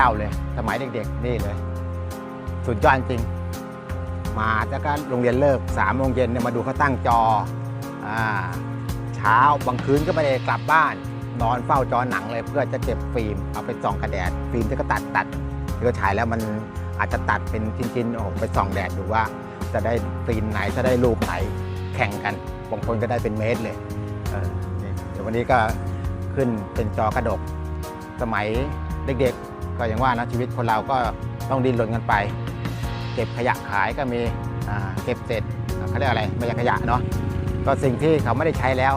เท่าเลย สมัยเด็กๆ นี่เลย สุดยอดจริง มาแล้วก็โรงเรียนเลิกสามโมงเย็นเนี่ยมาดูเขาตั้งจออ่าเช้าบางคืนก็ไม่ได้กลับบ้าน นอนเฝ้าจอหนังเลย เพื่อจะเก็บฟิล์มเอาไปส่องกระแดด ฟิล์มที่ก็ตัดตัดที่ก็ฉายแล้วมันอาจจะตัดเป็นชิ้นๆออกไปส่องแดดดูว่า จะได้ฟิล์มไหนจะได้รูปไหนแข่งกันบางคนก็ได้เป็นเมตรเลยเออเดี๋ยววันนี้ก็ขึ้นเป็นจอกระดกสมัยเด็กๆ ก็อย่างว่านะชีวิตคนเราก็ต้องดิ้นรนกันไป เก็บขยะขายก็มีเก็บเสร็จเขาเรียกอะไรไม่ใช่ขยะเนาะก็สิ่งที่เขาไม่ได้ใช้แล้ว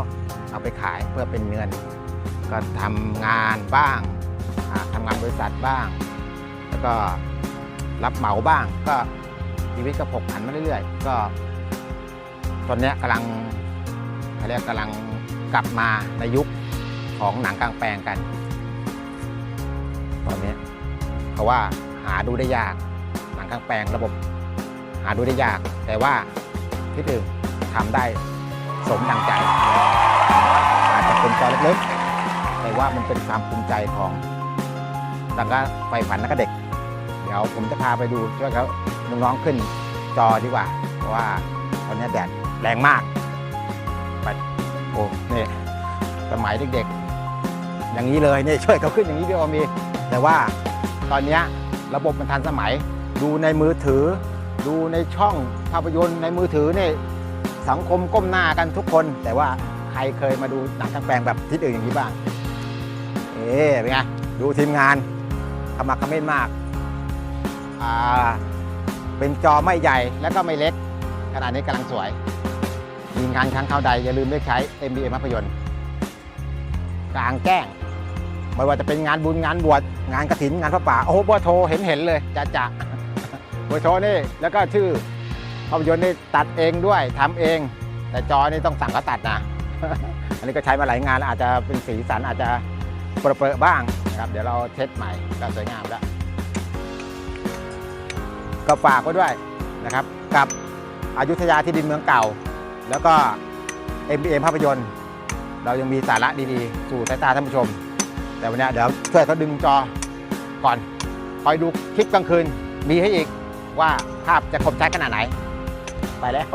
เอาไปขายเพื่อเป็นเงิน ก็ทำงานบ้างอ่าทำงานบริษัทบ้าง แล้วก็รับเหมาบ้าง ก็ชีวิตก็ผกผันมาเรื่อยๆ ก็ตอนนี้ยกำลังเขาเรียกกำลังกลับมาในยุคของหนังกลางแปลงกัน เพราะว่าหาดูได้ยากหนังกลางแปลงระบบ หาดูได้ยาก แต่ว่าที่ถึงทำได้สมดังใจ อาจจะเป็นจอเล็กๆแต่ว่ามันเป็นความภูมิใจของดังก็ไฟฝันนักเด็ก เดี๋ยวผมจะพาไปดูช่วยเขาน้องๆขึ้นจอดีกว่า เพราะว่าตอนนี้แดดแรงมากไปโอ้นี่สมัยเด็กๆ อย่างนี้เลยนี่ช่วยเขาขึ้นอย่างนี้พี่อมีแต่ว่า ตอนนี้ระบบมันทันสมัย ดูในมือถือ ดูในช่องภาพยนตร์ในมือถือเนี่ยสังคมก้มหน้ากันทุกคน แต่ว่าใครเคยมาดูหนังกลางแปลงแบบทิศอื่นอย่างนี้บ้าง เอ๊ะเป็นไงดูทีมงานขมักเขม้นมากอ่าเป็นจอไม่ใหญ่แล้วก็ไม่เล็ก ขนาดนี้กำลังสวยมีงานครั้งเข้าใดอย่าลืมเลือกใช้ MBA ภาพยนตร์กลางแจ้ง ไม่ว่าจะเป็นงานบุญงานบวชงานกระถินงานพระป่าโอ้โหเบอร์โทรเห็นเห็นเลยจะจะเบอร์โทรนี่แล้วก็ชื่อภาพยนตร์นี่ตัดเองด้วยทำเอง แต่จอนี่ต้องสั่งเขาตัดนะอันนี้ก็ใช้มาหลายงานแล้วอาจจะเป็นสีสันอาจจะเปรอะๆบ้างนะครับ เดี๋ยวเราเช็ดใหม่ก็สวยงามแล้ว ก็ฝากไว้ด้วยนะครับ กับอายุทยาที่ดินเมืองเก่า แล้วก็ MBM ภาพยนตร์ เรายังมีสาระดีๆ สู่สายตาท่านผู้ชม แต่วันนี้เดี๋ยวช่วยเขาดึงจอก่อนคอยดูคลิปกลางคืนมีให้อีกว่าภาพจะคมชัดขนาดไหน ไปแล้ว